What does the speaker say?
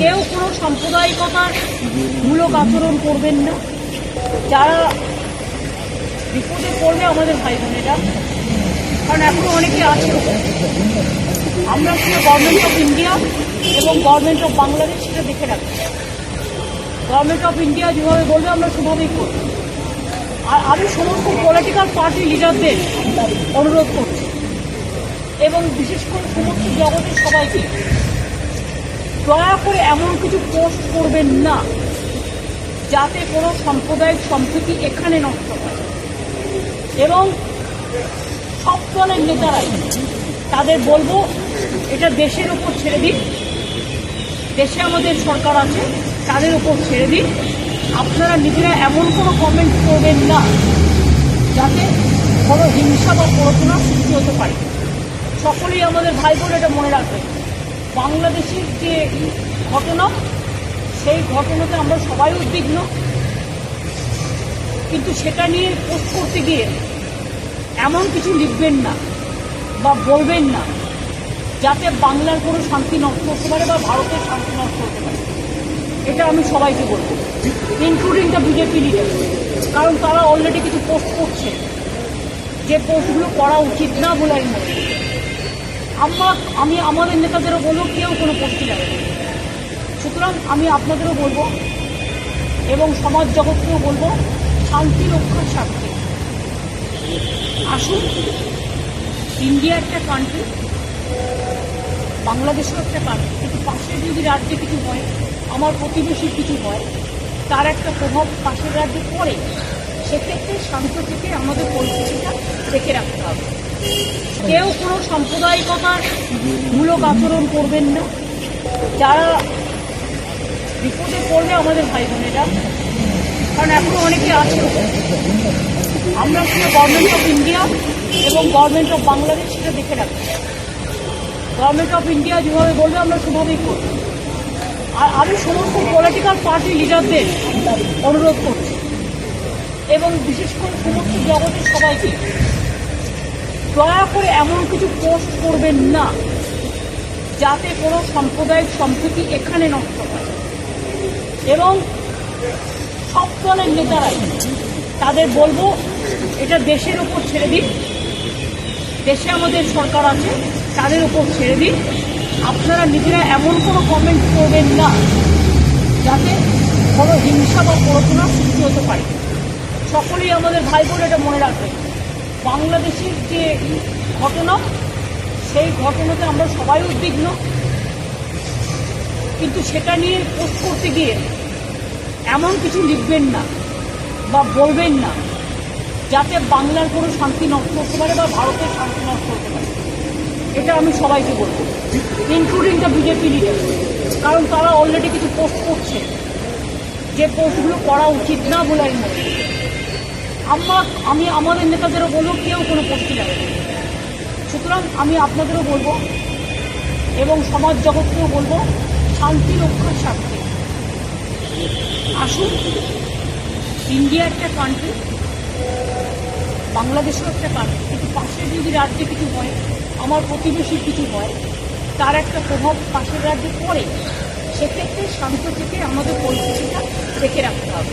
কেউ কোনো সাম্প্রদায়িকতার মূলক আচরণ করবেন না। যারা বিপদে পড়বে আমাদের ভাই বোনেরা, কারণ এখনও অনেকে আছে। আমরা শুধু গভর্নমেন্ট অফ ইন্ডিয়া এবং গভর্নমেন্ট অফ বাংলাদেশ সেটা দেখে রাখব গভর্নমেন্ট অফ ইন্ডিয়া যেভাবে বলবে, আমরা সেভাবেই করব। আর আমি সমস্ত পলিটিক্যাল পার্টি লিডারদের অনুরোধ করছি। এবং বিশেষ করে সমস্ত জগতের সবাইকে দয়া করে এমন কিছু পোস্ট করবেন না, যাতে কোনো সাম্প্রদায়িক সম্প্রীতি এখানে নষ্ট হয়। এবং সব দলের নেতারাই তাদের বলব, এটা দেশের উপর ছেড়ে দিন। দেশে আমাদের সরকার আছে, তাদের উপর ছেড়ে দিন। আপনারা নিজেরা এমন কোনো কমেন্ট করবেন না, যাতে কোনো হিংসা বা প্ররোচনা সৃষ্টি হতে পারে। সকলেই আমাদের ভাই বোন এটা মনে রাখবেন। বাংলাদেশের যে ঘটনা, সেই ঘটনাতে আমরা সবাই উদ্বিগ্ন। কিন্তু সেটা নিয়ে পোস্ট করতে গিয়ে এমন কিছু লিখবেন না বা বলবেন না, যাতে বাংলার কোনো শান্তি নষ্ট করতে পারে বা ভারতের শান্তি নষ্ট করতে পারে। এটা আমি সবাইকে বলব ইনক্লুডিং দ্য বিজেপি লিডার কারণ তারা অলরেডি কিছু পোস্ট করছে। যে পোস্টগুলো করা উচিত না বলে আমি মনে করি। আমরা আমি আমাদের নেতাদেরও বলব, কেউ কোনো পোস্টই যাবে। সুতরাং আমি আপনাদেরও বলব এবং সমাজ জগৎকেও বলব, শান্তি রক্ষার স্বার্থে আসুন, ইন্ডিয়া একটা কান্ট্রি বাংলাদেশও একটা কান্ট্রি কিন্তু পাশের যদি রাজ্যে কিছু হয়, আমার প্রতিবেশীর কিছু হয়, তার একটা প্রভাব পাশের রাজ্যে পড়ে, সেক্ষেত্রে শান্ত থেকে আমাদের পরিস্থিতিটা দেখে রাখতে হবে কেউ কোনো সাম্প্রদায়িকতার মূলক আচরণ করবেন না। যারা বিপদে পড়বে আমাদের ভাই বোনেরা কারণ এখনও অনেকে আছে। আমরা শুধু গভর্নমেন্ট অফ ইন্ডিয়া এবং গভর্নমেন্ট অফ বাংলাদেশ সেটা দেখে রাখব গভর্নমেন্ট অফ ইন্ডিয়া যেভাবে বলবে, আমরা সেভাবেই করব। আর আমি সমস্ত পলিটিক্যাল পার্টি লিডারদের অনুরোধ করছি। এবং বিশেষ করে সমস্ত জগতের সবাইকে দয়া করে এমন কিছু পোস্ট করবেন না, যাতে কোনো সাম্প্রদায়িক সম্প্রীতি এখানে নষ্ট হয়। এবং সব দলের নেতারাই তাদের বলব, এটা দেশের উপর ছেড়ে দিন। দেশে আমাদের সরকার আছে, তাদের উপর ছেড়ে দিন। আপনারা নিজেরা এমন কোনো কমেন্ট করবেন না, যাতে কোনো হিংসা বা প্ররোচনা সৃষ্টি হতে পারে। সকলেই আমাদের ভাই বোন এটা মনে রাখবেন। বাংলাদেশের যে ঘটনা, সেই ঘটনাতে আমরা সবাই উদ্বিগ্ন। কিন্তু সেটা নিয়ে পোস্ট করতে গিয়ে এমন কিছু লিখবেন না বা বলবেন না, যাতে বাংলার কোনো শান্তি নষ্ট করতে পারে বা ভারতের শান্তি নষ্ট করতে পারে। এটা আমি সবাইকে বলব ইনক্লুডিং দ্য বিজেপি লিডার কারণ তারা অলরেডি কিছু পোস্ট করছে। যে পোস্টগুলো করা উচিত না বলে আমি মনে করি। আমরা আমি আমাদের নেতাদেরও বলব, কেউ কোনো পোস্টই লাগবে না। সুতরাং আমি আপনাদেরও বলব এবং সমাজ জগৎকেও বলব, শান্তি রক্ষার স্বার্থে আসুন, ইন্ডিয়া একটা কান্ট্রি বাংলাদেশও একটা কান্ট্রি কিন্তু পাশের যদি রাজ্যে কিছু হয়, আমার প্রতিবেশীর কিছু হয়, তার একটা প্রভাব পাশের রাজ্যে পড়ে, সেক্ষেত্রে শান্ত থেকে আমাদের পরিস্থিতিটা দেখে রাখতে হবে